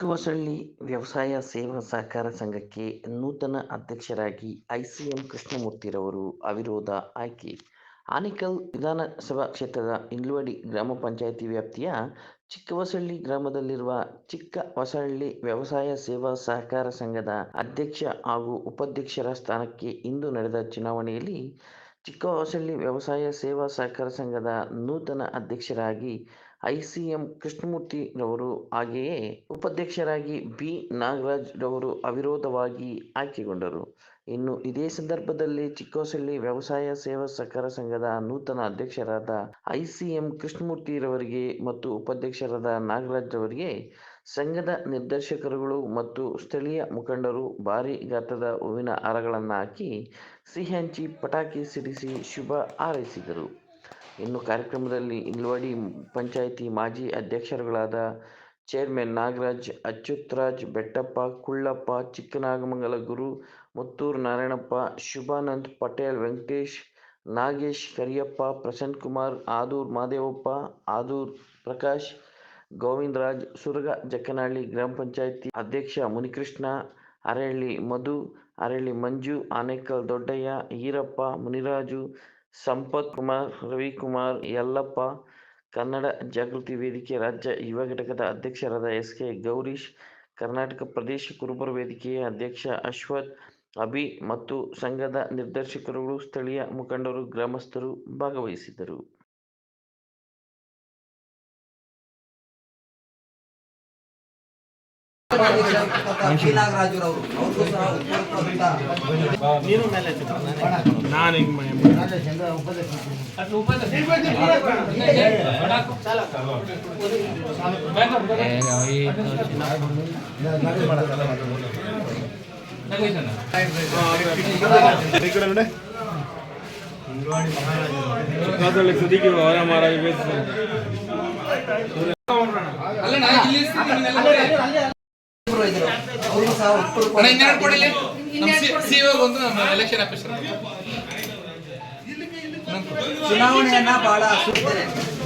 ಚಿಕ್ಕಹೊಸಳ್ಳಿ ವ್ಯವಸಾಯ ಸೇವಾ ಸಹಕಾರ ಸಂಘಕ್ಕೆ ನೂತನ ಅಧ್ಯಕ್ಷರಾಗಿ ಐಸಿಎಂ ಕೃಷ್ಣಮೂರ್ತಿರವರು ಅವಿರೋಧ ಆಯ್ಕೆ. ಆನೇಕಲ್ ವಿಧಾನಸಭಾ ಕ್ಷೇತ್ರದ ಇಂಡ್ಲವಾಡಿ ಗ್ರಾಮ ಪಂಚಾಯಿತಿ ವ್ಯಾಪ್ತಿಯ ಚಿಕ್ಕವಸಳ್ಳಿ ಗ್ರಾಮದಲ್ಲಿರುವ ಚಿಕ್ಕ ಹೊಸಹಳ್ಳಿ ವ್ಯವಸಾಯ ಸೇವಾ ಸಹಕಾರ ಸಂಘದ ಅಧ್ಯಕ್ಷ ಹಾಗೂ ಉಪಾಧ್ಯಕ್ಷರ ಸ್ಥಾನಕ್ಕೆ ಇಂದು ನಡೆದ ಚುನಾವಣೆಯಲ್ಲಿ ಚಿಕ್ಕಹೊಸಳ್ಳಿ ವ್ಯವಸಾಯ ಸೇವಾ ಸಹಕಾರ ಸಂಘದ ನೂತನ ಅಧ್ಯಕ್ಷರಾಗಿ ಐಸಿಎಂ ಕೃಷ್ಣಮೂರ್ತಿರವರು ಹಾಗೆಯೇ ಉಪಾಧ್ಯಕ್ಷರಾಗಿ ಬಿ ನಾಗರಾಜ್ ರವರು ಅವಿರೋಧವಾಗಿ ಆಯ್ಕೆಗೊಂಡರು. ಇನ್ನು ಇದೇ ಸಂದರ್ಭದಲ್ಲಿ ಚಿಕ್ಕೋಸಳ್ಳಿ ವ್ಯವಸಾಯ ಸೇವಾ ಸಹಕಾರ ಸಂಘದ ನೂತನ ಅಧ್ಯಕ್ಷರಾದ ಐಸಿಎಂ ಕೃಷ್ಣಮೂರ್ತಿರವರಿಗೆ ಮತ್ತು ಉಪಾಧ್ಯಕ್ಷರಾದ ನಾಗರಾಜ್ ಅವರಿಗೆ ಸಂಘದ ನಿರ್ದೇಶಕರುಗಳು ಮತ್ತು ಸ್ಥಳೀಯ ಮುಖಂಡರು ಭಾರಿ ಗಾತ್ರದ ಹೂವಿನ ಹಾರಗಳನ್ನು ಹಾಕಿ ಸಿಹಿ ಹಂಚಿ ಪಟಾಕಿ ಸಿಡಿಸಿ ಶುಭ ಹಾರೈಸಿದರು. ಇನ್ನು ಕಾರ್ಯಕ್ರಮದಲ್ಲಿ ಇಂಡ್ಲವಾಡಿ ಪಂಚಾಯಿತಿ ಮಾಜಿ ಅಧ್ಯಕ್ಷರುಗಳಾದ ಚೇರ್ಮನ್ ನಾಗರಾಜ್, ಅಚ್ಯುತ್ರಾಜ್, ಬೆಟ್ಟಪ್ಪ, ಕುಳ್ಳಪ್ಪ, ಚಿಕ್ಕನಾಗಮಂಗಲ ಗುರು, ಮುತ್ತೂರು ನಾರಾಯಣಪ್ಪ, ಶುಭಾನಂದ್ ಪಟೇಲ್, ವೆಂಕಟೇಶ್, ನಾಗೇಶ್, ಕರಿಯಪ್ಪ, ಪ್ರಸನ್ನ ಕುಮಾರ್, ಆದೂರ್ ಮಾದೇವಪ್ಪ, ಆದೂರ್ ಪ್ರಕಾಶ್, ಗೋವಿಂದರಾಜ್, ಸುರಗ ಜಕ್ಕನಹಳ್ಳಿ ಗ್ರಾಮ ಪಂಚಾಯಿತಿ ಅಧ್ಯಕ್ಷ ಮುನಿಕೃಷ್ಣ, ಅರಹಳ್ಳಿ ಮಧು ಅರಳಿ ಮಂಜು, ಆನೇಕಲ್ ದೊಡ್ಡಯ್ಯ, ಈರಪ್ಪ, ಮುನಿರಾಜು ಸಂಪತ್ ಕುಮಾರ್ ರವಿಕುಮಾರ್ ಯಲ್ಲಪ್ಪ, ಕನ್ನಡ ಜಾಗೃತಿ ವೇದಿಕೆ ರಾಜ್ಯ ಯುವ ಘಟಕದ ಅಧ್ಯಕ್ಷರಾದ ಎಸ್ ಕೆ ಗೌರೀಶ್, ಕರ್ನಾಟಕ ಪ್ರದೇಶ ಕುರುಬರ ವೇದಿಕೆಯ ಅಧ್ಯಕ್ಷ ಅಶ್ವಥ್, ಅಭಿ ಮತ್ತು ಸಂಘದ ನಿರ್ದೇಶಕರುಗಳು, ಸ್ಥಳೀಯ ಮುಖಂಡರು, ಗ್ರಾಮಸ್ಥರು ಭಾಗವಹಿಸಿದ್ದರು. ಶ್ರೀನಾಗರಾಜುರವರು ಅವ್ರಿಗೂ ಸಹ ಉಪಯುಕ್ತವಾದಂಥ ನೀನು ಮೇಲೆ ನಾನು ಹಿಂಗೆ ಮಾಡಿ ಅವರ ಎಲೆಕ್ಷನ್ ಆಫೀಸರ್ ಚುನಾವಣೆಯನ್ನ ಬಹಳ ಸುತ್ತಾರೆ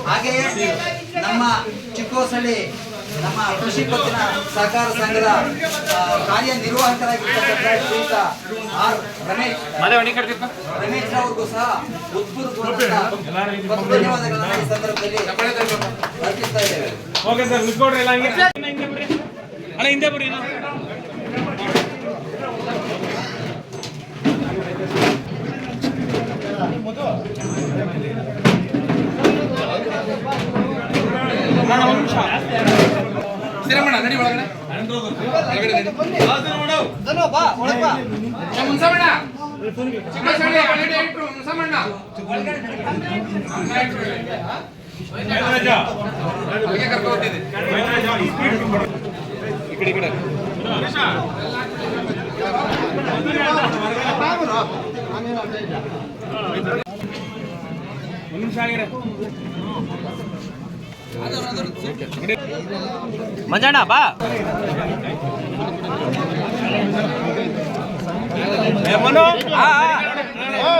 ಹಾಗೆಯೇ ನಮ್ಮ ಚಿಕ್ಕೋಸಳ್ಳಿ ನಮ್ಮ ಕೃಷಿ ಪತ್ತಿನ ಸಹಕಾರ ಸಂಘದ ಕಾರ್ಯನಿರ್ವಾಹಕರಾಗಿರ್ತಕ್ಕಂಥ ಶ್ರೀಯುತ ಆರ್ ರಮೇಶ್. ರಮೇಶ್ ಅವ್ರಿಗೂ ಸಹ ಉತ್ಪೂರ್ವವಾದಂಥ ಧನ್ಯವಾದಗಳನ್ನ ಈ ಸಂದರ್ಭದಲ್ಲಿ ಅರ್ಪಿಸ್ತಾ ಇದ್ದೇವೆ. ಅಣ್ಣ ಹಿಂದೆ ಬರ್ರಿ ನಡಿ ಒಳಗಡೆ. ಮುನ್ಸಮಣ್ಣ ಮುನ್ಸಮಣ್ಣ ಕರ್ಕೊಂಡು ಹೋಗ್ತಿದ್ದೆ ಈ ಕಡೆ ಈ ಕಡೆ ಒಂದ್ ನಿಮಿಷ ಆಗಿರ ಮಂಜಣ್ಣ ಬಾ ಏ, ಮನು ಆ, ಆ.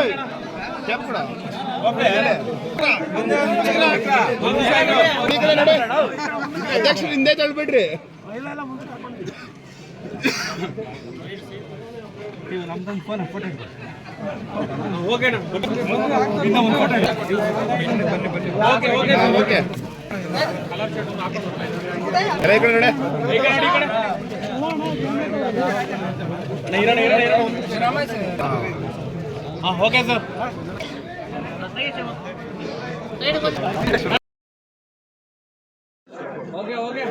ಓಕೆ. ಒಂದ್ ನಿಮಿಷ ಆಗಿರು. ಅಧ್ಯಕ್ಷರು ಹಿಂದೆ ತಳ್ಬಿಡ್ರಿ ಓಕೆ ಅಣ್ಣ. ಇನ್ನ ಒಂದು ಫೋಟೋ. Okay okay. ಓಕೆ ಈ ಕಡೆ ನೋಡಿ ಈ ಕಡೆ ನೋಡಿ, ಈ ಕಡೆ. ಅಣ್ಣ, ಇರೋಣ, ಇರೋಣ, ಇರೋಣ. ಹಾ ಓಕೆ ಸರ್ ಓಕೆ ಓಕೆ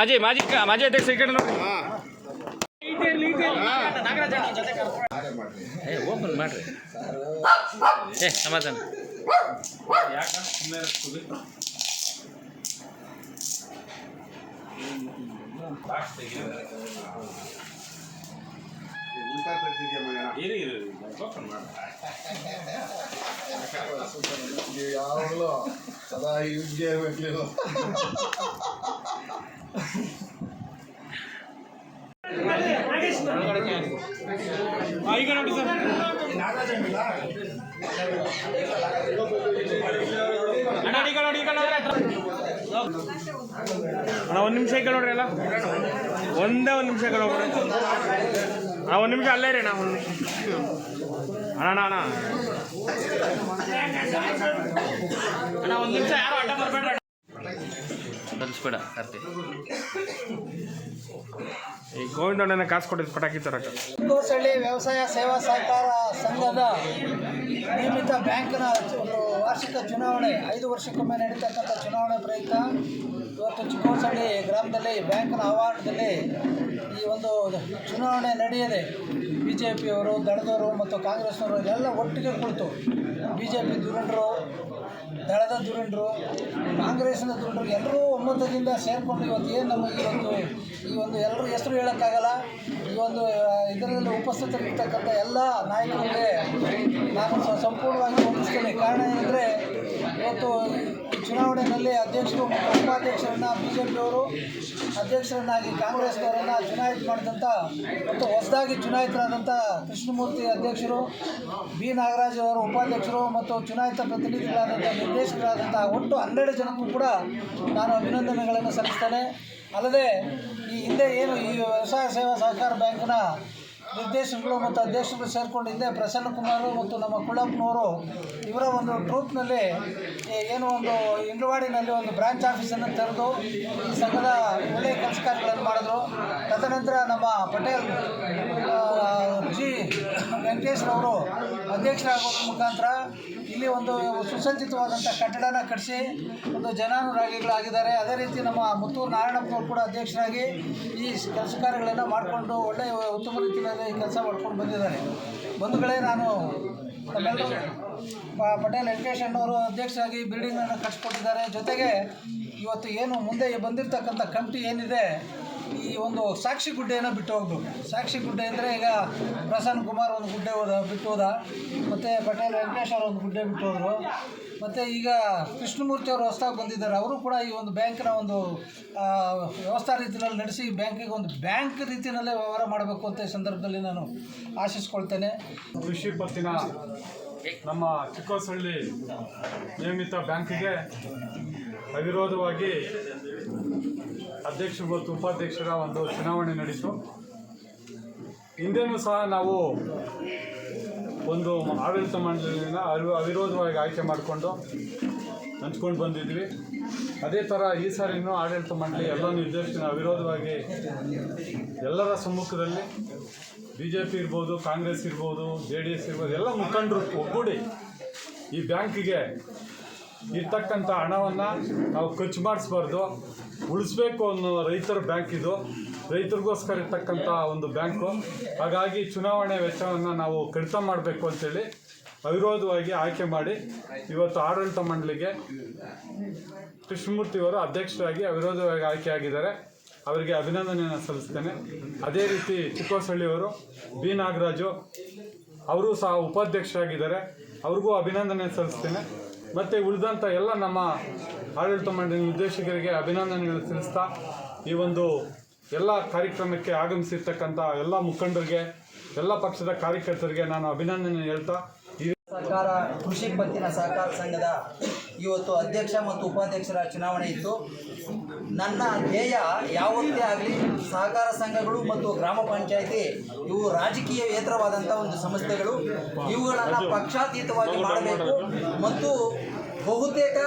ಮಾಜಿ ಮಾಜಿ ಮಾಜಿ ಅಧ್ಯಕ್ಷ ಈ ಕಡೆ ನೋಡಿ ಓಪನ್ ಮಾಡ್ರಿ. ಏ ಓಪನ್ ಸಮಾಧಾನ ಯಾವಾಗಲೂ ಸದಾ ಯುದ್ಧ ಇರ್ಬೇಕಿಲ್ಲ ಆ, ಈಗ ನೋಡಿ ಸರ್ ಅಣ್ಣ ಈಗ ನೋಡಿ ಈಗ ನೋಡ್ರಿ ಅಣ್ಣ ಒಂದು ನಿಮಿಷ ಈಗ ನೋಡ್ರಿ ಅಲ್ಲ ಒಂದೇ ಒಂದು ನಿಮಿಷ ಈಗ ನೋಡ್ರಿ. ಒಂದು ನಿಮಿಷ ಅಲ್ಲೇ ರೀ ನಾವು. ಒಂದು ಅಣ್ಣ ಅಣ್ಣ ಅಣ್ಣ. ಅಣ್ಣ ಒಂದು ನಿಮಿಷ ಯಾರು ಅಡ್ಡ ಬರಬೇಡ್ರಿ. ಕಲಿಸ್ಬೇಡ ಕಾರ್ತಿ. ಈ ಗೋವಿಂದಣ್ಣನ ಕಾಸು ಕೊಟ್ಟಿದ್ದು ಪಟಾಕಿ ತರಕ. ಕೋಸಳ್ಳಿ ವ್ಯವಸಾಯ ಸೇವಾ ಸಹಕಾರ ಸಂಘದ ನಿಯಮಿತ ಬ್ಯಾಂಕ್ನ ಒಂದು ವಾರ್ಷಿಕ ಚುನಾವಣೆ ಐದು ವರ್ಷಕ್ಕೊಮ್ಮೆ ನಡೀತಕ್ಕಂಥ ಚುನಾವಣೆ ಪ್ರಯುಕ್ತ ಇವತ್ತು ಚಿಕ್ಕೋಸಳ್ಳಿ ಗ್ರಾಮದಲ್ಲಿ ಬ್ಯಾಂಕ್ನ ಆವರಣದಲ್ಲಿ ಈ ಒಂದು ಚುನಾವಣೆ ನಡೆಯದೆ ಬಿ ಜೆ ಪಿಯವರು ದಳದವರು ಮತ್ತು ಕಾಂಗ್ರೆಸ್ನವರು ಎಲ್ಲ ಒಟ್ಟಿಗೆ ಕುಳಿತು ಬಿ ಜೆ ಪಿ ದುರಂಡರು, ದಳದ ಧುರೀಣರು ಕಾಂಗ್ರೆಸ್ನ ದುರಂಡರು ಎಲ್ಲರೂ ಒಮ್ಮತದಿಂದ ಸೇರಿಕೊಂಡು ಇವತ್ತು ಏನು ನಮಗೆ ಒಂದು ಈ ಒಂದು ಎಲ್ಲರೂ ಹೆಸರು ಹೇಳೋಕ್ಕಾಗಲ್ಲ. ಈ ಒಂದು ಇದರಲ್ಲಿ ಉಪಸ್ಥಿತರಿರ್ತಕ್ಕಂಥ ಎಲ್ಲ ನಾಯಕರಿಗೆ ನಾನು ಸಂಪೂರ್ಣವಾಗಿ ಒಪ್ಪಿಸ್ತೇನೆ ಕಾರಣ ಏನಂದರೆ, ಇವತ್ತು ಚುನಾವಣೆಯಲ್ಲಿ ಅಧ್ಯಕ್ಷರು ಮತ್ತು ಉಪಾಧ್ಯಕ್ಷರನ್ನ ಬಿ ಜೆ ಪಿಯವರು ಅಧ್ಯಕ್ಷರನ್ನಾಗಿ ಕಾಂಗ್ರೆಸ್ನವರನ್ನು ಚುನಾಯಿತ ಮಾಡಿದಂಥ ಮತ್ತು ಹೊಸದಾಗಿ ಚುನಾಯಿತರಾದಂಥ ಕೃಷ್ಣಮೂರ್ತಿ ಅಧ್ಯಕ್ಷರು, ಬಿ ನಾಗರಾಜ್ ಅವರು ಉಪಾಧ್ಯಕ್ಷರು ಮತ್ತು ಚುನಾಯಿತ ಪ್ರತಿನಿಧಿಗಳಾದಂಥ ನಿರ್ದೇಶಕರಾದಂಥ ಒಟ್ಟು ಹನ್ನೆರಡು ಜನಕ್ಕೂ ಕೂಡ ನಾನು ಅಭಿನಂದನೆಗಳನ್ನು ಸಲ್ಲಿಸ್ತೇನೆ. ಅಲ್ಲದೆ ಈ ಹಿಂದೆ ಏನು ಈ ವ್ಯವಸಾಯ ಸೇವಾ ಸಹಕಾರ ಬ್ಯಾಂಕ್ನ ನಿರ್ದೇಶಕರು ಮತ್ತು ಅಧ್ಯಕ್ಷರು ಸೇರಿಕೊಂಡಿದ್ದೆ ಪ್ರಸನ್ನ ಕುಮಾರ್ ಮತ್ತು ನಮ್ಮ ಕುಳಪ್ಪನವರು ಇವರ ಒಂದು ಟ್ರೂಪ್ನಲ್ಲಿ ಏನು ಒಂದು ಇಂಗ್ಲವಾಡಿನಲ್ಲಿ ಒಂದು ಬ್ರಾಂಚ್ ಆಫೀಸನ್ನು ತೆರೆದು ಈ ಸಂಘದ ಒಳ್ಳೆಯ ಕೆಲಸ ಕಾರ್ಯಗಳನ್ನು ಮಾಡಿದ್ರು. ತದನಂತರ ನಮ್ಮ ಪಟೇಲ್ ಜಿ, ವೆಂಕಟೇಶ್ರವರು ಅಧ್ಯಕ್ಷರಾಗೋದ್ರ ಮುಖಾಂತರ ಇಲ್ಲಿ ಒಂದು ಸುಸಜ್ಜಿತವಾದಂಥ ಕಟ್ಟಡನ ಕಟ್ಟಿಸಿ ಒಂದು ಜನಾನುರಾಗಿಗಳಾಗಿದ್ದಾರೆ. ಅದೇ ರೀತಿ ನಮ್ಮ ಮುತ್ತೂರು ನಾರಾಯಣಪ್ಪನವರು ಕೂಡ ಅಧ್ಯಕ್ಷರಾಗಿ ಈ ಕೆಲಸ ಕಾರ್ಯಗಳನ್ನು ಮಾಡಿಕೊಂಡು ಒಳ್ಳೆಯ ಉತ್ತಮ ರೀತಿಯಲ್ಲಿ ಈ ಕೆಲಸ ಮಾಡ್ಕೊಂಡು ಬಂದಿದ್ದಾರೆ. ಬಂಧುಗಳೇ, ನಾನು ಪಟೇಲ್ ವೆಂಕಟೇಶ್ ಅವರು ಅಧ್ಯಕ್ಷರಾಗಿ ಬಿಲ್ಡಿಂಗನ್ನು ಕಟ್ಸ್ಕೊಟ್ಟಿದ್ದಾರೆ. ಜೊತೆಗೆ ಇವತ್ತು ಏನು ಮುಂದೆ ಬಂದಿರತಕ್ಕಂಥ ಕಮಿಟಿ ಏನಿದೆ ಈ ಒಂದು ಸಾಕ್ಷಿ ಗುಡ್ಡೆಯನ್ನು ಬಿಟ್ಟು ಹೋಗ್ಬೇಕು. ಸಾಕ್ಷಿ ಗುಡ್ಡೆ ಅಂದರೆ ಈಗ ಪ್ರಸನ್ನ ಕುಮಾರ್ ಒಂದು ಗುಡ್ಡೆ ಹೋದ, ಬಿಟ್ಟು ಹೋದ. ಮತ್ತು ಪಟೇಲ್ ವೆಂಕಟೇಶ್ ಅವರು ಒಂದು ಗುಡ್ಡೆ ಬಿಟ್ಟು ಹೋದರು. ಮತ್ತು ಈಗ ಕೃಷ್ಣಮೂರ್ತಿ ಅವರು ಹೊಸದಾಗಿ ಬಂದಿದ್ದಾರೆ. ಅವರು ಕೂಡ ಈ ಒಂದು ಬ್ಯಾಂಕಿನ ಒಂದು ವ್ಯವಸ್ಥಾ ರೀತಿಯಲ್ಲಿ ನಡೆಸಿ ಬ್ಯಾಂಕಿಗೆ ಒಂದು ಬ್ಯಾಂಕ್ ರೀತಿಯಲ್ಲೇ ವ್ಯವಹಾರ ಮಾಡಬೇಕು ಅಂತ ಈ ಸಂದರ್ಭದಲ್ಲಿ ನಾನು ಆಶಿಸ್ಕೊಳ್ತೇನೆ. ಕೃಷಿ ಪತ್ತಿನ ನಮ್ಮ ಚಿಕ್ಕೋಸಳ್ಳಿ ನಿಯಮಿತ ಬ್ಯಾಂಕಿಗೆ ಅವಿರೋಧವಾಗಿ ಅಧ್ಯಕ್ಷರು ಮತ್ತು ಉಪಾಧ್ಯಕ್ಷರ ಒಂದು ಚುನಾವಣೆ ನಡೀತು. ಹಿಂದೆನೂ ಸಹ ನಾವು ಒಂದು ಆಡಳಿತ ಮಂಡಳಿಯನ್ನ ಅವಿ ಅವಿರೋಧವಾಗಿ ಆಯ್ಕೆ ಮಾಡಿಕೊಂಡು ಹಂಚ್ಕೊಂಡು ಬಂದಿದ್ವಿ. ಅದೇ ಥರ ಈ ಸಾರಿನೂ ಆಡಳಿತ ಮಂಡಳಿ ಎಲ್ಲ ನಿರ್ದೇಶನ ಅವಿರೋಧವಾಗಿ ಎಲ್ಲರ ಸಮ್ಮುಖದಲ್ಲಿ ಬಿ ಜೆ ಪಿ ಇರ್ಬೋದು, ಕಾಂಗ್ರೆಸ್ ಇರ್ಬೋದು, ಜೆ ಡಿ ಎಸ್ ಇರ್ಬೋದು, ಎಲ್ಲ ಮುಖಂಡರು ಒಗ್ಗೂಡಿ ಈ ಬ್ಯಾಂಕಿಗೆ ಇರ್ತಕ್ಕಂಥ ಹಣವನ್ನು ನಾವು ಖರ್ಚು ಮಾಡಿಸ್ಬಾರ್ದು. ಉಳಿಸ್ಬೇಕು ಅನ್ನೋ ರೈತರ ಬ್ಯಾಂಕ್ ಇದು. ರೈತರಿಗೋಸ್ಕರ ಇರ್ತಕ್ಕಂಥ ಒಂದು ಬ್ಯಾಂಕು ಹಾಗಾಗಿ ಚುನಾವಣೆ ವೆಚ್ಚವನ್ನು ನಾವು ಕಡಿತ ಮಾಡಬೇಕು ಅಂತೇಳಿ ಅವಿರೋಧವಾಗಿ ಆಯ್ಕೆ ಮಾಡಿ ಇವತ್ತು ಆಡಳಿತ ಮಂಡಳಿಗೆ ಕೃಷ್ಣಮೂರ್ತಿಯವರು ಅಧ್ಯಕ್ಷರಾಗಿ ಅವಿರೋಧವಾಗಿ ಆಯ್ಕೆಯಾಗಿದ್ದಾರೆ ಅವರಿಗೆ ಅಭಿನಂದನೆಯನ್ನು ಸಲ್ಲಿಸ್ತೇನೆ. ಅದೇ ರೀತಿ ಚಿಕ್ಕೋಸಳ್ಳಿಯವರು ಬಿ ನಾಗರಾಜು, ಅವರು ಸಹ ಉಪಾಧ್ಯಕ್ಷರಾಗಿದ್ದಾರೆ. ಅವ್ರಿಗೂ ಅಭಿನಂದನೆ ಸಲ್ಲಿಸ್ತೇನೆ. ಮತ್ತು ಉಳಿದಂಥ ಎಲ್ಲ ನಮ್ಮ ಆಡಳಿತ ಮಂಡಳಿ ನಿರ್ದೇಶಕರಿಗೆ ಅಭಿನಂದನೆಗಳು ತಿಳಿಸ್ತಾ ಈ ಒಂದು ಎಲ್ಲ ಕಾರ್ಯಕ್ರಮಕ್ಕೆ ಆಗಮಿಸಿರ್ತಕ್ಕಂಥ ಎಲ್ಲ ಮುಖಂಡರಿಗೆ, ಎಲ್ಲ ಪಕ್ಷದ ಕಾರ್ಯಕರ್ತರಿಗೆ ನಾನು ಅಭಿನಂದನೆ ಹೇಳ್ತಾ ಈ ಸಹಕಾರ ಕೃಷಿ ಪತ್ತಿನ ಸಹಕಾರ ಸಂಘದ ಇವತ್ತು ಅಧ್ಯಕ್ಷ ಮತ್ತು ಉಪಾಧ್ಯಕ್ಷರ ಚುನಾವಣೆ ಇತ್ತು. ನನ್ನ ಧ್ಯೇಯ ಯಾವತ್ತೇ ಆಗಲಿ, ಸಹಕಾರ ಸಂಘಗಳು ಮತ್ತು ಗ್ರಾಮ ಪಂಚಾಯಿತಿ, ಇವು ರಾಜಕೀಯ ರಾಜಕೀಯೇತರವಾದಂಥ ಒಂದು ಸಂಸ್ಥೆಗಳು. ಇವುಗಳನ್ನು ಪಕ್ಷಾತೀತವಾಗಿ ಮಾಡಬೇಕು ಮತ್ತು ಬಹುತೇಕ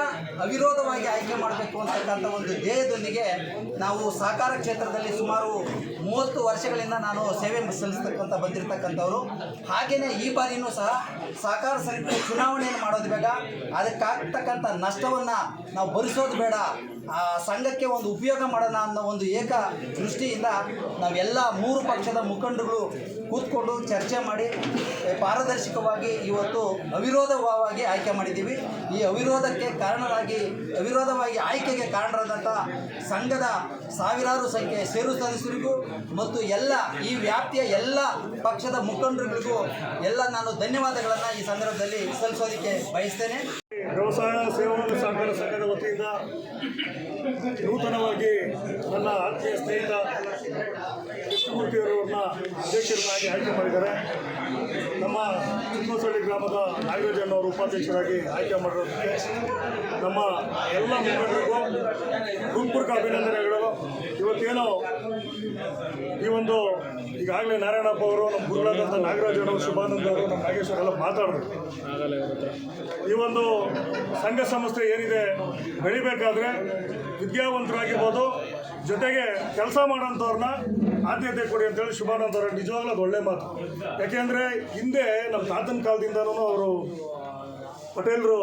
ಅವಿರೋಧವಾಗಿ ಆಯ್ಕೆ ಮಾಡಬೇಕು ಅಂತಕ್ಕಂಥ ಒಂದು ಧ್ಯೇಯದೊಂದಿಗೆ ನಾವು ಸಹಕಾರ ಕ್ಷೇತ್ರದಲ್ಲಿ ಸುಮಾರು ಮೂವತ್ತು ವರ್ಷಗಳಿಂದ ನಾನು ಸೇವೆ ಸಲ್ಲಿಸ್ತಕ್ಕಂಥ ಬಂದಿರತಕ್ಕಂಥವ್ರು. ಹಾಗೆಯೇ ಈ ಬಾರಿಯೂ ಸಹ ಸಹಕಾರ ಸಂಘ ಚುನಾವಣೆಯನ್ನು ಮಾಡೋದು ಬೇಡ ಅದಕ್ಕಾಗ್ತಕ್ಕಂಥ ನಷ್ಟವನ್ನು ನಾವು ಭರಿಸೋದು ಬೇಡ. ಆ ಸಂಘಕ್ಕೆ ಒಂದು ಉಪಯೋಗ ಮಾಡೋಣ ಅನ್ನೋ ಒಂದು ಏಕ ದೃಷ್ಟಿಯಿಂದ ನಾವೆಲ್ಲ ಮೂರು ಪಕ್ಷದ ಮುಖಂಡರುಗಳು ಕೂತ್ಕೊಂಡು ಚರ್ಚೆ ಮಾಡಿ, ಪಾರದರ್ಶಕವಾಗಿ ಇವತ್ತು ಅವಿರೋಧವಾಗಿ ಆಯ್ಕೆ ಮಾಡಿದ್ದೀವಿ. ಈ ಅವಿರೋಧಕ್ಕೆ ಕಾರಣರಾಗಿ, ಅವಿರೋಧವಾಗಿ ಆಯ್ಕೆಗೆ ಕಾರಣರಾದಂಥ ಸಂಘದ ಸಾವಿರಾರು ಸಂಖ್ಯೆ ಸೇರು ಸದಸ್ಯರಿಗೂ ಮತ್ತು ಎಲ್ಲ ಈ ವ್ಯಾಪ್ತಿಯ ಎಲ್ಲ ಪಕ್ಷದ ಮುಖಂಡರುಗಳಿಗೂ ಎಲ್ಲ ನಾನು ಧನ್ಯವಾದಗಳನ್ನು ಈ ಸಂದರ್ಭದಲ್ಲಿ ಸಲ್ಲಿಸೋದಕ್ಕೆ ಬಯಸ್ತೇನೆ. ವ್ಯವಸಾಯ ಸೇವಾ ಸಹಕಾರ ಸಂಘದ ವತಿಯಿಂದ ನೂತನವಾಗಿ ನನ್ನ ಆತ್ಮೀಯ ಸ್ನೇಹಿತ ಕೃಷ್ಣಮೂರ್ತಿಯವರನ್ನ ಅಧ್ಯಕ್ಷರನ್ನಾಗಿ ಆಯ್ಕೆ ಮಾಡಿದ್ದಾರೆ. ನಮ್ಮ ಚಿಕ್ಕಮಸಳ್ಳಿ ಗ್ರಾಮದ ನಾಗರಾಜನ್ ಅವರು ಉಪಾಧ್ಯಕ್ಷರಾಗಿ ಆಯ್ಕೆ ಮಾಡಿರೋದಕ್ಕೆ ನಮ್ಮ ಎಲ್ಲ ಮುಖಂಡರಿಗೂ ಗುಂಪುರ್ಗ ಅಭಿನಂದನೆಗಳು. ಇವತ್ತೇನು ಈ ಒಂದು ಈಗಾಗಲೇ ನಾರಾಯಣಪ್ಪ ಅವರು ನಮ್ಮ ಗುರುಗಳಾದಂಥ ನಾಗರಾಜನವರು, ಶುಭಾನಂದ ಅವರು, ನಮ್ಮ ನಾಗೇಶ್ವರ ಎಲ್ಲ ಮಾತಾಡಿದ್ರು. ಈ ಒಂದು ಸಂಘ ಸಂಸ್ಥೆ ಏನಿದೆ, ಬೆಳಿಬೇಕಾದ್ರೆ ವಿದ್ಯಾವಂತರಾಗಿರ್ಬೋದು ಜೊತೆಗೆ ಕೆಲಸ ಮಾಡೋಂಥವ್ರನ್ನ ಆದ್ಯತೆ ಕೊಡಿ ಅಂತೇಳಿ ಶುಭಾನಂದ ಅವರ. ನಿಜವಾಗ್ಲೂ ಅದು ಒಳ್ಳೆ ಮಾತು. ಯಾಕೆಂದರೆ ಹಿಂದೆ ನಮ್ಮ ತಾತನ ಕಾಲದಿಂದನೂ ಅವರು ಪಟೇಲರು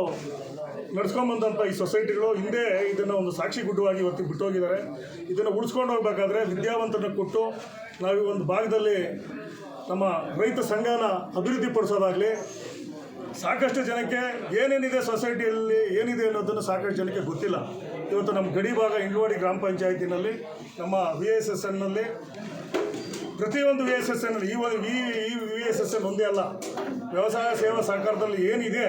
ನಡ್ಸ್ಕೊಂಬಂದಂಥ ಈ ಸೊಸೈಟಿಗಳು ಹಿಂದೆ ಇದನ್ನು ಒಂದು ಸಾಕ್ಷಿ ಗುಡ್ಡವಾಗಿ ಇವತ್ತು ಬಿಟ್ಟೋಗಿದ್ದಾರೆ. ಇದನ್ನು ಉಳಿಸ್ಕೊಂಡು ಹೋಗ್ಬೇಕಾದ್ರೆ ವಿದ್ಯಾವಂತರನ್ನ ಕೊಟ್ಟು ನಾವು ಈ ಒಂದು ಭಾಗದಲ್ಲಿ ನಮ್ಮ ರೈತ ಸಂಘನ ಅಭಿವೃದ್ಧಿಪಡಿಸೋದಾಗಲಿ ಸಾಕಷ್ಟು ಜನಕ್ಕೆ ಏನೇನಿದೆ ಸೊಸೈಟಿಯಲ್ಲಿ ಏನಿದೆ ಅನ್ನೋದನ್ನು ಸಾಕಷ್ಟು ಜನಕ್ಕೆ ಗೊತ್ತಿಲ್ಲ. ಇವತ್ತು ನಮ್ಮ ಗಡಿ ಭಾಗ ಇಂಡ್ವಾಡಿ ಗ್ರಾಮ ಪಂಚಾಯತಿನಲ್ಲಿ ನಮ್ಮ ವಿ ಎಸ್ ಎಸ್ ಎನ್ನಲ್ಲಿ ಪ್ರತಿಯೊಂದು ವಿ ಎಸ್ ಎಸ್ ಎನ್ ಈ ಈ ವಿ ಎಸ್ ಎಸ್ ಎನ್ ಒಂದೇ ಅಲ್ಲ, ವ್ಯವಸಾಯ ಸೇವಾ ಸಹಕಾರದಲ್ಲಿ ಏನಿದೆ,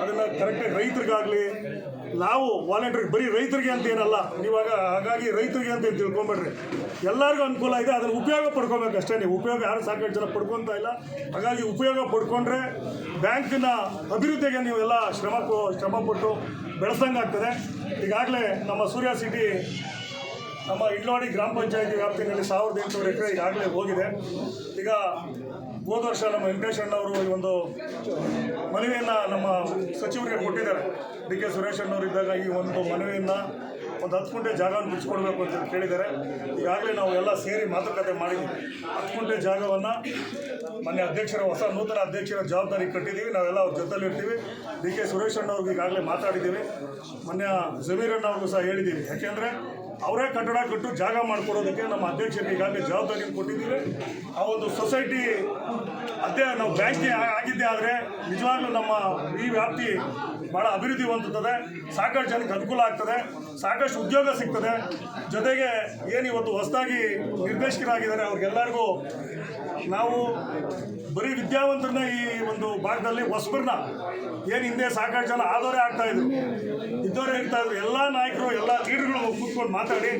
ಅದನ್ನು ಕರೆಕ್ಟಾಗಿ ರೈತರಿಗಾಗಲಿ, ನಾವು ವಾಲಂಟಿಯರ್ ಬರೀ ರೈತರಿಗೆ ಅಂತ ಏನಲ್ಲ ಇವಾಗ ಹಾಗಾಗಿ ರೈತರಿಗೆ ಅಂತ ತಿಳ್ಕೊಂಬೇಡ್ರಿ ಎಲ್ಲರಿಗೂ ಅನುಕೂಲ ಇದೆ, ಅದನ್ನು ಉಪಯೋಗ ಪಡ್ಕೊಬೇಕು ಅಷ್ಟೇ, ನೀವು ಉಪಯೋಗ ಯಾರು ಸಾಕಷ್ಟು ಜನ ಪಡ್ಕೊತಾ ಇಲ್ಲ. ಹಾಗಾಗಿ ಉಪಯೋಗ ಪಡ್ಕೊಂಡ್ರೆ ಬ್ಯಾಂಕಿನ ಅಭಿವೃದ್ಧಿಗೆ ನೀವು ಎಲ್ಲ ಶ್ರಮ ಶ್ರಮಪಟ್ಟು ಬೆಳೆಸಂಗಾಗ್ತದೆ ಈಗಾಗಲೇ ನಮ್ಮ ಸೂರ್ಯ ಸಿಟಿ ನಮ್ಮ ಇಡ್ಲೋಡಿ ಗ್ರಾಮ ಪಂಚಾಯತಿ ವ್ಯಾಪ್ತಿನಲ್ಲಿ ಸಾವಿರದ ಎಂಟುನೂರು ಎಕರೆ ಈಗಾಗಲೇ ಹೋಗಿದೆ. ಈಗ ಹೋದ ವರ್ಷ ನಮ್ಮ ವೆಂಕಟೇಶ್ ಅಣ್ಣವರು ಈ ಒಂದು ಮನವಿಯನ್ನು ನಮ್ಮ ಸಚಿವರಿಗೆ ಕೊಟ್ಟಿದ್ದಾರೆ. ಡಿ ಕೆ ಸುರೇಶ್ ಅಣ್ಣವರು ಇದ್ದಾಗ ಈ ಒಂದು ಮನವಿಯನ್ನು ಒಂದು ಹತ್ತು ಗುಂಟೆ ಜಾಗವನ್ನು ಬಿಡಿಸ್ಕೊಡ್ಬೇಕು ಅಂತ ಕೇಳಿದ್ದಾರೆ. ಈಗಾಗಲೇ ನಾವು ಎಲ್ಲ ಸೇರಿ ಮಾತುಕತೆ ಮಾಡಿದ್ವಿ. ಹತ್ತು ಗುಂಟೆ ಜಾಗವನ್ನು ಮೊನ್ನೆ ಅಧ್ಯಕ್ಷರ, ಹೊಸ ನೂತನ ಅಧ್ಯಕ್ಷರ ಜವಾಬ್ದಾರಿ ಕಟ್ಟಿದ್ದೀವಿ. ನಾವೆಲ್ಲ ಅವ್ರ ಜೊತೆಲಿ ಇರ್ತೀವಿ. ಡಿ ಕೆ ಸುರೇಶ್ ಅಣ್ಣವ್ರಿಗೆ ಈಗಾಗಲೇ ಮಾತಾಡಿದ್ದೀವಿ. ಮೊನ್ನೆ ಜಮೀರ್ ಅಣ್ಣವ್ರಿಗೂ ಸಹ ಹೇಳಿದ್ದೀವಿ. ಯಾಕೆಂದರೆ ಅವರೇ ಕಟ್ಟಡ ಕಟ್ಟು ಜಾಗ ಮಾಡಿಕೊಡೋದಕ್ಕೆ ನಮ್ಮ ಅಧ್ಯಕ್ಷರಿಗೆ ಈಗಾಗಲೇ ಜವಾಬ್ದಾರಿ ಕೊಟ್ಟಿದ್ದೀವಿ. ಆ ಒಂದು ಸೊಸೈಟಿ ಅದೇ ನಾವು ಬ್ಯಾಂಕ್ಗೆ ಆಗಿದ್ದೆ ಆದರೆ ನಿಜವಾಗ್ಲೂ ನಮ್ಮ ಈ ವ್ಯಾಪ್ತಿ ಭಾಳ ಅಭಿವೃದ್ಧಿ ಹೊಂದುತ್ತದೆ ಸಾಕಷ್ಟು ಜನಕ್ಕೆ ಅನುಕೂಲ ಆಗ್ತದೆ. ಸಾಕಷ್ಟು ಉದ್ಯೋಗ ಸಿಗ್ತದೆ. ಜೊತೆಗೆ ಏನು ಇವತ್ತು ಹೊಸದಾಗಿ ನಿರ್ದೇಶಕರಾಗಿದ್ದಾರೆ ಅವ್ರಿಗೆಲ್ಲರಿಗೂ ನಾವು ಬರೀ ವಿದ್ಯಾವಂತರನ್ನ ಈ ಒಂದು ಭಾಗದಲ್ಲಿ ಹೊಸಬರನ್ನ ಏನು ಹಿಂದೆ ಸಾಕಷ್ಟು ಜನ ಆದವರೇ ಆಗ್ತಾಯಿದ್ರು ಇದ್ದವರೇ ಇರ್ತಾಯಿದ್ರು ಎಲ್ಲ ನಾಯಕರು, ಎಲ್ಲ ಲೀಡರ್ಗಳು ಕೂತ್ಕೊಂಡು ಮಾತಾಡಿ.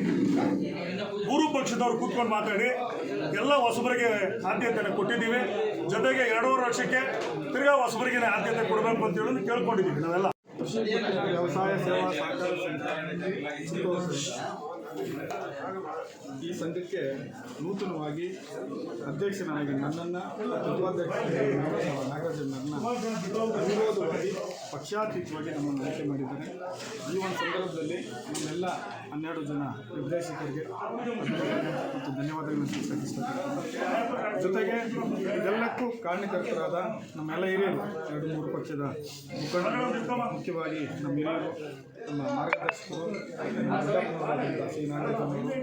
ಮೂರು ಪಕ್ಷದವ್ರು ಕೂತ್ಕೊಂಡು ಮಾತಾಡಿ. ಎಲ್ಲ ಹೊಸಬರಿಗೆ ಆದ್ಯತೆಯನ್ನು ಕೊಟ್ಟಿದ್ದೀವಿ. ಜೊತೆಗೆ ಎರಡೂವರೆ ವರ್ಷಕ್ಕೆ ತಿರ್ಗಾ ಹೊಸಬರಿಗೆ ಆದ್ಯತೆ ಕೊಡಬೇಕು ಅಂತ ಹೇಳಿ ಕೇಳ್ಕೊಂಡಿದ್ದೀವಿ ನಾವೆಲ್ಲ. ವ್ಯವಸಾಯ, ಸೇವಾ, ಸಹಕಾರ ಈ ಸಂಘಕ್ಕೆ ನೂತನವಾಗಿ ಅಧ್ಯಕ್ಷನಾಗಿ ನನ್ನನ್ನು ಉಪಾಧ್ಯಕ್ಷ ನಾಗರಾಜನನ್ನ ಅವಿರೋಧವಾಗಿ ಪಕ್ಷಾತೀತವಾಗಿ ನಮ್ಮನ್ನು ಆಯ್ಕೆ ಮಾಡಿದ್ದಾರೆ. ಈ ಒಂದು ಸಂದರ್ಭದಲ್ಲಿ ನಮ್ಮೆಲ್ಲ ಹನ್ನೆರಡು ಜನ ನಿರ್ದೇಶಕರಿಗೆ ಮತ್ತು ಧನ್ಯವಾದಗಳನ್ನು ಜೊತೆಗೆ ಇದೆಲ್ಲಕ್ಕೂ ಕಾರಣಕರ್ತರಾದ ನಮ್ಮೆಲ್ಲ ಹಿರಿಯರು, ಎರಡು ಮೂರು ಪಕ್ಷದ ಮುಖಂಡರು, ಮುಖ್ಯವಾಗಿ ನಮ್ಮ ಹಿರಿಯರು ನಮ್ಮ ಮಾರ್ಗದರ್ಶಕರು ಶ್ರೀ ನಾಗರಾಜನವರು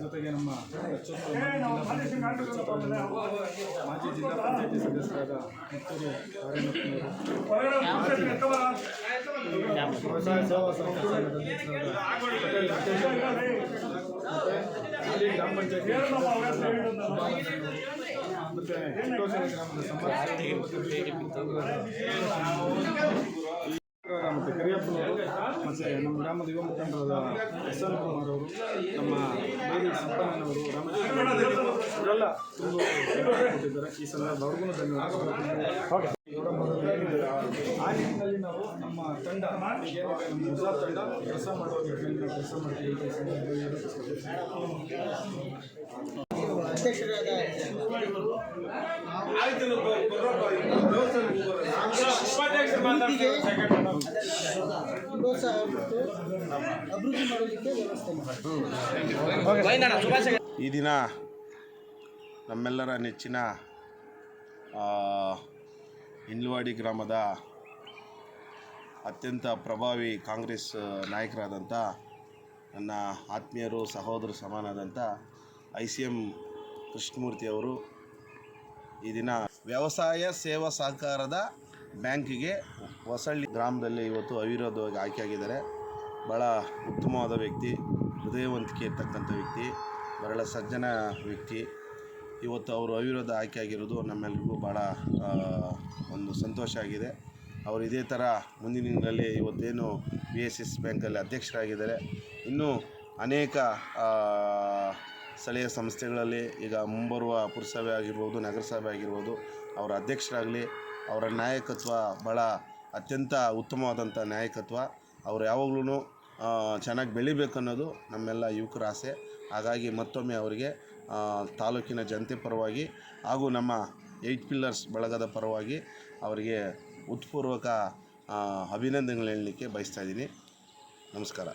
ಜೊತೆಗೆ ನಮ್ಮ ಮಾಜಿ ಜಿಲ್ಲಾ ಪಂಚಾಯತಿ ಸದಸ್ಯರಾದ ಮುತ್ತೂರು ವ್ಯವಸಾಯ ಸೇವಾ ಸಹಕಾರ ಸಂಘದ ಅಧ್ಯಕ್ಷರಾದ ಪಟೇಲ್ ರಾಕೇಶ್ ಅವರು, ಮತ್ತೆ ಹಾಲಿ ಗ್ರಾಮ ಪಂಚಾಯತಿ ಮತ್ತೆ ಗ್ರಾಮದ ಸಮಾಜ ಮತ್ತು ಕರಿಯಪ್ಪನವರು ಮತ್ತು ನಮ್ಮ ಗ್ರಾಮದ ಯುವ ಮುಖಂಡರಾದ ಎಸ್ ಎನ್ ಕುಮಾರ್ ಅವರು, ನಮ್ಮ ಬೇರೆ ಸಂಪನ್ನವರು ರಾಮಚಂದ್ರ ಇವರೆಲ್ಲ ಕೊಟ್ಟಿದ್ದಾರೆ ಈ ಸಂದರ್ಭ ಅವ್ರಿಗೂ ಧನ್ಯವಾದ. ಆ ನಿಟ್ಟಿನಲ್ಲಿ ನಾವು ನಮ್ಮ ತಂಡ, ನಮ್ಮ ಹೊಸ ತಂಡ ಕೆಲಸ ಮಾಡುವ ನಿಟ್ಟಿನಲ್ಲಿ ನಾವು ಕೆಲಸ ಮಾಡ್ತೀವಿ ಅಧ್ಯಕ್ಷರಾದ ಪ್ರೋತ್ಸಾಹ ಮತ್ತು ಅಭಿವೃದ್ಧಿ ಮಾಡೋದಕ್ಕೆ ವ್ಯವಸ್ಥೆ ಮಾಡಿ ಈ ದಿನ ನಮ್ಮೆಲ್ಲರ ನೆಚ್ಚಿನ ಆ, ಇಂಡ್ಲವಾಡಿ ಗ್ರಾಮದ ಅತ್ಯಂತ ಪ್ರಭಾವಿ ಕಾಂಗ್ರೆಸ್ ನಾಯಕರಾದಂಥ ನನ್ನ ಆತ್ಮೀಯರು ಸಹೋದರ ಸಮಾನಾದಂಥ ಐ ಸಿ ಎಂ ಕೃಷ್ಣಮೂರ್ತಿ ಅವರು ಈ ದಿನ ವ್ಯವಸಾಯ ಸೇವಾ ಸಹಕಾರದ ಬ್ಯಾಂಕಿಗೆ ಹೊಸಳ್ಳಿ ಗ್ರಾಮದಲ್ಲಿ ಇವತ್ತು ಅವಿರೋಧವಾಗಿ ಆಯ್ಕೆಯಾಗಿದ್ದಾರೆ. ಭಾಳ ಉತ್ತಮವಾದ ವ್ಯಕ್ತಿ, ಹೃದಯವಂತಿಕೆ ಇರ್ತಕ್ಕಂಥ ವ್ಯಕ್ತಿ ಬಹಳ ಸಜ್ಜನ ವ್ಯಕ್ತಿ. ಇವತ್ತು ಅವರು ಅವಿರೋಧ ಆಯ್ಕೆ ಆಗಿರೋದು ನಮ್ಮೆಲ್ರಿಗೂ ಭಾಳ ಒಂದು ಸಂತೋಷ ಆಗಿದೆ. ಅವರು ಇದೇ ಥರ ಮುಂದಿನ ದಿನಗಳಲ್ಲಿ ಇವತ್ತೇನು ಬಿ ಎಸ್ ಎಸ್ ಬ್ಯಾಂಕಲ್ಲಿ ಅಧ್ಯಕ್ಷರಾಗಿದ್ದಾರೆ. ಇನ್ನೂ ಅನೇಕ ಸ್ಥಳೀಯ ಸಂಸ್ಥೆಗಳಲ್ಲಿ ಈಗ ಮುಂಬರುವ ಪುರಸಭೆ ಆಗಿರ್ಬೋದು, ನಗರಸಭೆ ಆಗಿರ್ಬೋದು, ಅವರ ಅಧ್ಯಕ್ಷರಾಗಲಿ, ಅವರ ನಾಯಕತ್ವ ಭಾಳ ಅತ್ಯಂತ ಉತ್ತಮವಾದಂಥ ನಾಯಕತ್ವ. ಅವ್ರು ಯಾವಾಗ್ಲೂ ಚೆನ್ನಾಗಿ ಬೆಳಿಬೇಕು ಅನ್ನೋದು ನಮ್ಮೆಲ್ಲ ಯುವಕರ ಆಸೆ. ಹಾಗಾಗಿ ಮತ್ತೊಮ್ಮೆ ಅವರಿಗೆ ತಾಲೂಕಿನ ಜನತೆ ಪರವಾಗಿ ಹಾಗೂ ನಮ್ಮ ಏಯ್ಟ್ ಪಿಲ್ಲರ್ಸ್ ಬಳಗದ ಪರವಾಗಿ ಅವರಿಗೆ ಉತ್ಪೂರ್ವಕ ಅಭಿನಂದನೆಗಳು ಹೇಳಲಿಕ್ಕೆ ಬಯಸ್ತಾ ಇದ್ದೀನಿ. ನಮಸ್ಕಾರ.